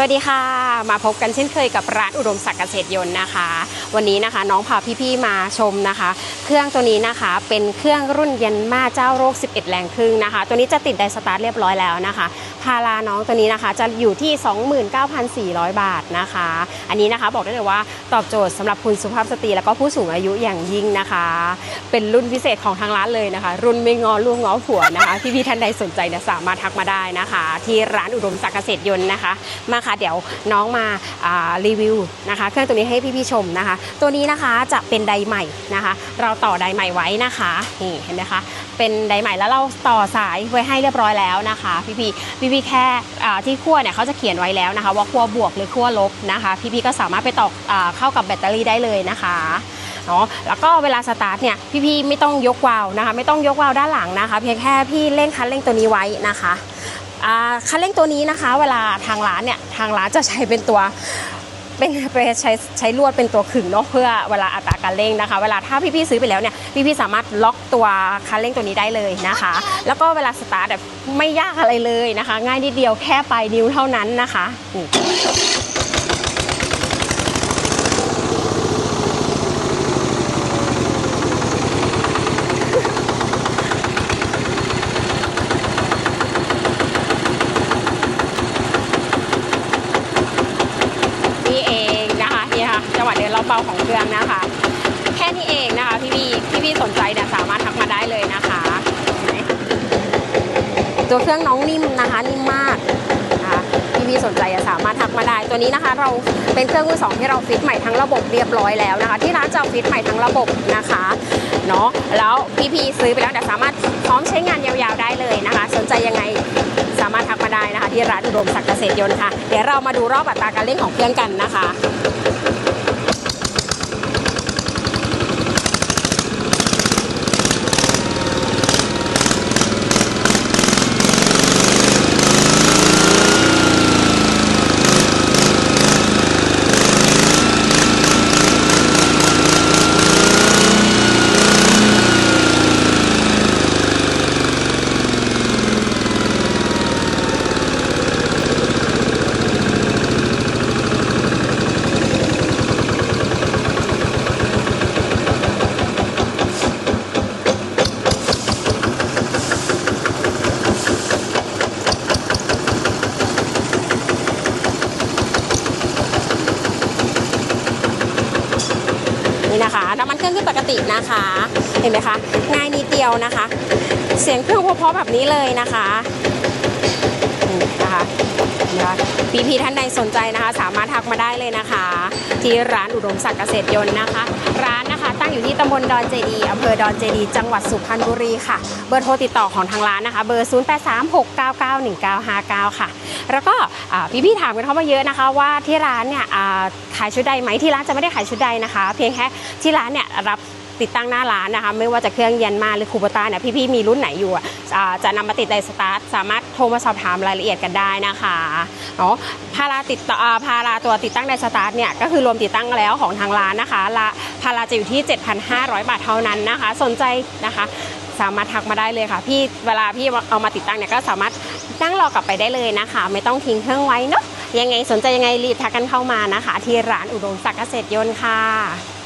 สวัสดีค่ะ มาพบกันเช่นเคยกับร้านอุดมศักดิ์เกษตรยนต์นะคะ วันนี้นะคะน้องพาพี่ๆมาชมนะคะ เครื่องตัวนี้นะคะเป็นเครื่องรุ่นยันมาเจ้าโรค 11 แรงครึ่งนะคะ ตัวนี้จะติดไดสตาร์ทเรียบร้อยแล้วนะคะ พาราน้องตัวนี้นะคะ จะอยู่ที่ 29,400 บาทนะคะ อันนี้นะคะบอกได้เลยว่าตอบโจทย์สำหรับคุณสุภาพสตรีแล้วก็ผู้สูงอายุอย่างยิ่งนะคะ เป็นรุ่นพิเศษของทางร้านเลยนะคะ รุ่นไม่งอลูกง้อผัวนะคะที่พี่ท่านใดสนใจเนี่ยสามารถทักมาได้นะคะ ที่ร้านอุดมศักดิ์เกษตรยนต์นะคะ มาค่ะเดี๋ยวน้องมาารีวิวนะคะ เครื่องตัวนี้ให้พี่ๆชมนะคะ ตัวนี้นะคะจะเป็นไดใหม่นะคะ เราต่อไดใหม่ไว้นะคะนี่เห็นไหมคะ เป็นไดใหม่แล้วเราต่อสายไว้ให้เรียบร้อยแล้วนะคะพี่ๆพี่ๆแค่ที่ขั้วเนี่ยเขาจะเขียนไว้แล้วนะคะ ว่าขั้วบวกหรือขั้วลบนะคะพี่ๆก็สามารถไปต่ออเข้ากับแบตเตอรี่ได้เลยนะคะเนาะแล้วก็เวลาสตาร์ทเนี่ยพี่ๆไม่ต้องยกวาล์วนะคะ ไม่ต้องยกวาล์วด้านหลังนะคะ เพียงแค่พี่เร่งคันเร่งตัวนี้ไว้นะคะคันเร่งตัวนี้นะคะ เวลาทางร้านเนี่ยทางร้านจะใช้เป็นตัว เป็นไปใช้ใช้ลวดเป็นตัวขึงเนาะเพื่อเวลาอัตราการเร่งนะคะ เวลาถ้าพี่ๆซื้อไปแล้วเนี่ยพี่ๆสามารถล็อกตัวคันเร่งตัวนี้ได้เลยนะคะ แล้วก็เวลาสตาร์ทแบบไม่ยากอะไรเลยนะคะ ง่ายนิดเดียวแค่ปลายนิ้วเท่านั้นนะคะนี่นี่เองนะคะนี่ค่ะจังหวะ เรอบเบาของเครื่องนะคะ แค่นี้เองนะคะพี่พี่พี่พี่สนใจเนี่ยสามารถทักมาได้เลยนะคะตัวเครื่องน้องนิ่มนะคะนิ่มมากนะคะพี่พี่สนใจสามารถทักมาได้ตัวนี้นะคะ เราเป็นเครื่องมือสองที่เราฟิตใหม่ทั้งระบบเรียบร้อยแล้วนะคะ ที่ร้านจะฟิตใหม่ทั้งระบบนะคะเนาะแล้วพี่พี่ซื้อไปแล้วเนี่ยสามารถพร้อมใช้งานยาวๆได้เลยนะคะ สนใจยังไงสามารถทักมาได้นะคะ ที่ร้านอุดมศักดิ์เกษตรยนต์ค่ะ เดี๋ยวเรามาดูรอบอัตราการเล่นของเครื่องกันนะคะ นี่นะคะน้ำมันเครื่องขึ้นปกตินะคะ เห็นไหมคะง่ายนิดเดียวนะคะ เสียงเครื่องเพราะๆแบบนี้เลยนะคะนะคะนะคะพี่พีท่านใดสนใจนะคะ สามารถทักมาได้เลยนะคะ ที่ร้านอุดมศักดิ์เกษตรยนต์นะคะ ร้านนะคะ ตั้งอยู่ที่ตำบลดอนเจดีอำเภอดอนเจดี จังหวัดสุพรรณบุรีค่ะ เบอร์โทรติดต่อของทางร้านนะคะ เบอร์ 0836991959 ค่ะ แล้วก็พี่ๆถามกันเข้ามาเยอะนะคะ ว่าที่ร้านเนี่ยขายชุดใดไหมที่ร้านจะไม่ได้ขายชุดใดนะคะ เพียงแค่ที่ร้านเนี่ยรับ ติดตั้งหน้าร้านนะคะ ไม่ว่าจะเครื่องยันมาหรือคูปต้าเนี่ยพี่ๆมีรุ่นไหนอยู่อะอ่าจะนำมาติดในสตาร์ทสามารถโทรมาสอบถามรายละเอียดกันได้นะคะเนาะพาราติดต่อพาราตัวติดตั้งในสตาร์ทเนี่ยก็คือรวมติดตั้งแล้วของทางร้านนะคะละพาราจะอยู่ที่ 7,500 บาทเท่านั้นนะคะ สนใจนะคะสามารถทักมาได้เลยค่ะ พี่เวลาพี่เอามาติดตั้งเนี่ยก็สามารถนั่งรอกลับไปได้เลยนะคะ ไม่ต้องทิ้งเครื่องไว้เนาะยังไงสนใจยังไงรีบทักกันเข้ามานะคะ ที่ร้านอุดมศักดิ์เกษตรยนต์ค่ะ